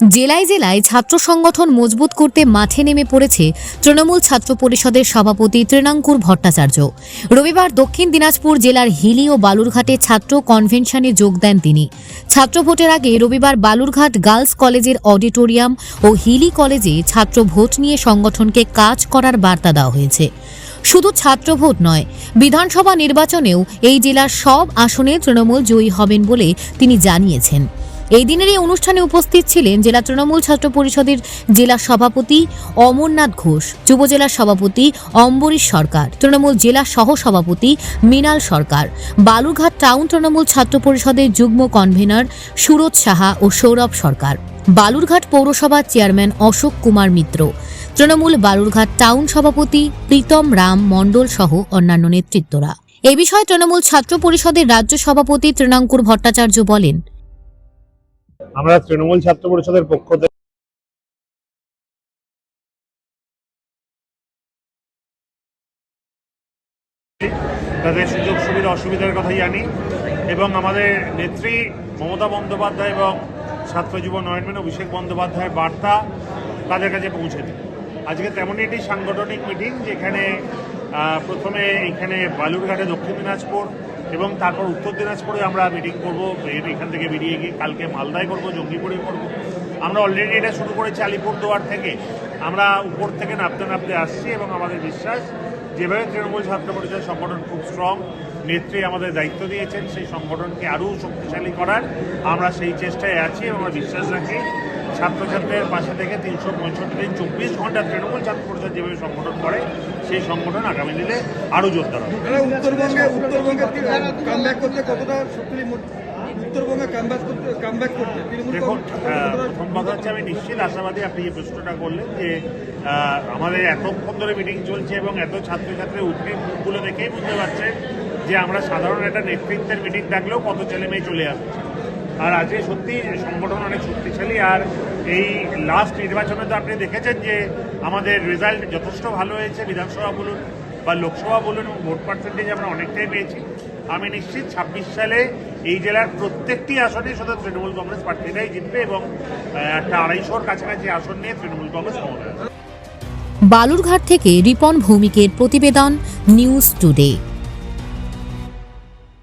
জেলায় জেলায় ছাত্র সংগঠন মজবুত করতে মাঠে নেমে পড়েছে তৃণমূল ছাত্র পরিষদের সভাপতি তৃণাঙ্কুর ভট্টাচার্য। রবিবার দক্ষিণ দিনাজপুর জেলার হিলি ও বালুরঘাটে ছাত্র কনভেনশনে যোগ দেন তিনি। ছাত্র ভোটের আগে রবিবার বালুরঘাট গার্লস কলেজের অডিটোরিয়াম ও হিলি কলেজে ছাত্র ভোট নিয়ে সংগঠনকে কাজ করার বার্তা দেওয়া হয়েছে। শুধু ছাত্র ভোট নয়, বিধানসভা নির্বাচনেও এই জেলার সব আসনে তৃণমূল জয়ী হবেন বলে তিনি জানিয়েছেন। এই দিনের এই অনুষ্ঠানে উপস্থিত ছিলেন জেলা তৃণমূল ছাত্র পরিষদের জেলা সভাপতি অমরনাথ ঘোষ, যুব সভাপতি অম্বরীশ সরকার, তৃণমূল জেলা সহ সভাপতি মৃণাল সরকার, বালুরঘাট টাউন তৃণমূল ছাত্র পরিষদের যুগ্ম কনভেনর সুরজ সাহা ও সৌরভ সরকার, বালুরঘাট পৌরসভার চেয়ারম্যান অশোক কুমার মিত্র, তৃণমূল বালুরঘাট টাউন সভাপতি প্রীতম রাম মণ্ডল সহ অন্যান্য নেতৃত্বরা। এ বিষয়ে তৃণমূল ছাত্র পরিষদের রাজ্য সভাপতি তৃণাঙ্কুর ভট্টাচার্য বলেন আমরা তৃণমূল ছাত্র পরিষদের পক্ষ থেকে তাদের সুযোগ সুবিধা অসুবিধার কথা জানি। এবং আমাদের নেত্রী মমতা বন্দ্যোপাধ্যায় এবং ছাত্র যুব নয়নমেন অভিষেক বন্দ্যোপাধ্যায়ের বার্তা তাদের কাছে পৌঁছে দিই আজকে তেমনই একটি সাংগঠনিক মিটিং যেখানে প্রথমে এখানে বালুরঘাটে দক্ষিণ দিনাজপুর এবং তারপর উত্তর দিনাজপুরে আমরা মিটিং করব এখান থেকে বেরিয়ে গিয়ে কালকে মালদায় করব, জঙ্গিপুরে করব। আমরা অলরেডি এটা শুরু করেছি আলিপুরদুয়ার থেকে। আমরা উপর থেকে নামতে নামতে আসছি এবং আমাদের বিশ্বাস, যেভাবে তৃণমূল ছাত্র পরিষদ সংগঠন খুব স্ট্রং নেত্রী আমাদের দায়িত্ব দিয়েছেন, সেই সংগঠনকে আরও শক্তিশালী করার আমরা সেই চেষ্টায় আছি এবং আমরা বিশ্বাস রাখি। ছাত্রছাত্রীদের পাশে থেকে তিনশো পঁয়ষট্টি দিন চব্বিশ ঘণ্টা তৃণমূল ছাত্র পরিষদ যেভাবে সংগঠন করে সেই সংগঠন আগামী দিনে আরও জোরদার হবে। তারা উত্তরবঙ্গে উত্তরবঙ্গে কামব্যাক করতে কতটা শক্তিশালী উত্তরবঙ্গে কামব্যাক করতে কামব্যাক করতে দেখুন প্রথম কথা হচ্ছে আমি নিশ্চিত আশাবাদী আপনি যে প্রশ্নটা করলেন যে আমাদের এতক্ষণ ধরে মিটিং চলছে এবং এত ছাত্রছাত্রী উদ্বেগগুলো দেখেই বুঝতে পারছেন যে আমরা সাধারণ একটা নেতৃত্বের মিটিং থাকলেও কত ছেলে মেয়ে চলে আসছে। আর আজকে সত্যি সংগঠন অনেক শক্তিশালী, আর এই লাস্ট নির্বাচনে তো আপনি দেখেছেন যে আমাদের রেজাল্ট যথেষ্ট ভালো হয়েছে। বিধানসভা বলুন বা লোকসভা বলুন, এবং ভোট পার্সেন্টেজ আমরা অনেকটাই পেয়েছি। আমি নিশ্চিত ছাব্বিশ সালে এই জেলার প্রত্যেকটি আসনে শুধু তৃণমূল কংগ্রেস প্রার্থীরাই জিতবে এবং একটা আড়াইশোর কাছাকাছি আসন নিয়ে তৃণমূল কংগ্রেস ক্ষমতায় আসবে। বালুরঘাট থেকে রিপন ভৌমিকের প্রতিবেদন নিউজ টুডে।